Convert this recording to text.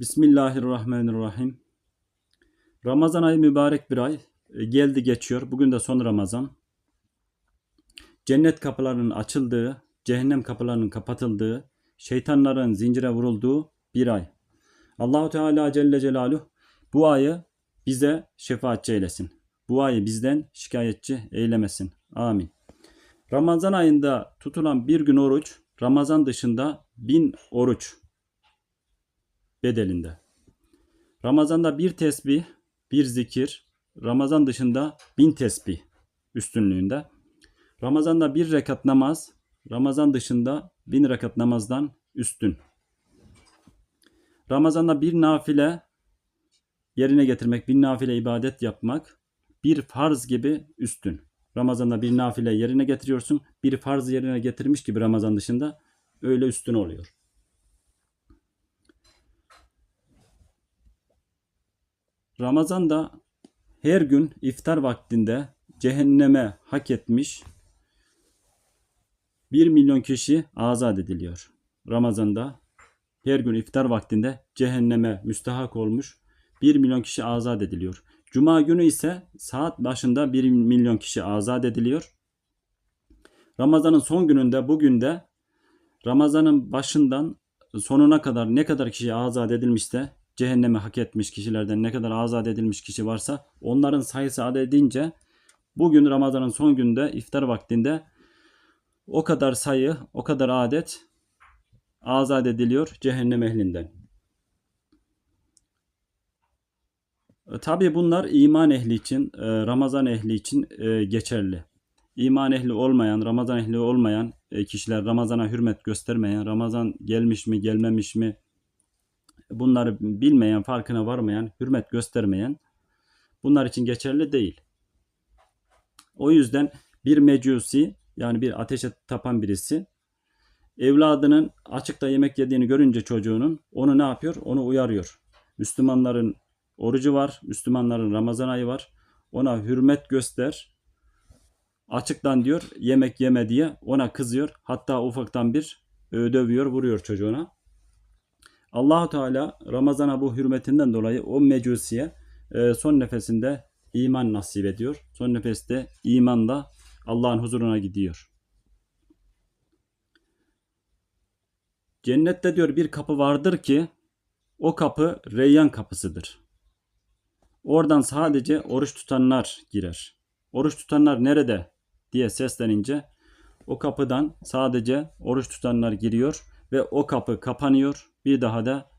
Bismillahirrahmanirrahim. Ramazan ayı mübarek bir ay. E, Geldi geçiyor. Bugün de son Ramazan. Cennet kapılarının açıldığı, cehennem kapılarının kapatıldığı, şeytanların zincire vurulduğu bir ay. Allahu Teala Celle Celaluhu bu ayı bize şefaatçi eylesin. Bu ayı bizden şikayetçi eylemesin. Amin. Ramazan ayında tutulan bir gün oruç, Ramazan dışında bin oruç bedelinde. Ramazanda bir tesbih, bir zikir, Ramazan dışında bin tesbih üstünlüğünde. Ramazanda bir rekat namaz, Ramazan dışında bin rekat namazdan üstün. Ramazanda bir nafile yerine getirmek, bir nafile ibadet yapmak bir farz gibi üstün. Ramazanda bir nafile yerine getiriyorsun, bir farz yerine getirmiş gibi Ramazan dışında öyle üstün oluyor. Ramazan'da her gün iftar vaktinde cehenneme hak etmiş 1 milyon kişi azat ediliyor. Ramazan'da her gün iftar vaktinde cehenneme müstahak olmuş 1 milyon kişi azat ediliyor. Cuma günü ise saat başında 1 milyon kişi azat ediliyor. Ramazan'ın son gününde bugün de Ramazan'ın başından sonuna kadar ne kadar kişi azat edilmişse cehenneme hak etmiş kişilerden ne kadar azat edilmiş kişi varsa onların sayısı adedince bugün Ramazan'ın son günde iftar vaktinde o kadar sayı, o kadar adet azat ediliyor cehennem ehlinden. E, Tabi bunlar iman ehli için, e, Ramazan ehli için e, geçerli. İman ehli olmayan, Ramazan ehli olmayan kişiler, Ramazan'a hürmet göstermeyen, Ramazan gelmiş mi, gelmemiş mi, bunları bilmeyen, farkına varmayan, hürmet göstermeyen bunlar için geçerli değil. O yüzden bir mecusi yani bir ateşe tapan birisi evladının açıkta yemek yediğini görünce çocuğunun onu ne yapıyor? Onu uyarıyor. Müslümanların orucu var, Müslümanların Ramazan ayı var. Ona hürmet göster. Açıktan diyor yemek yeme diye ona kızıyor. Hatta ufaktan bir e, dövüyor, vuruyor çocuğuna. Allahu Teala Ramazan'a bu hürmetinden dolayı o mecusiye e, son nefesinde iman nasip ediyor. Son nefeste imanla Allah'ın huzuruna gidiyor. Cennette diyor bir kapı vardır ki o kapı Reyyan kapısıdır. Oradan sadece oruç tutanlar girer. Oruç tutanlar nerede diye seslenince o kapıdan sadece oruç tutanlar giriyor ve o kapı kapanıyor. Bir daha da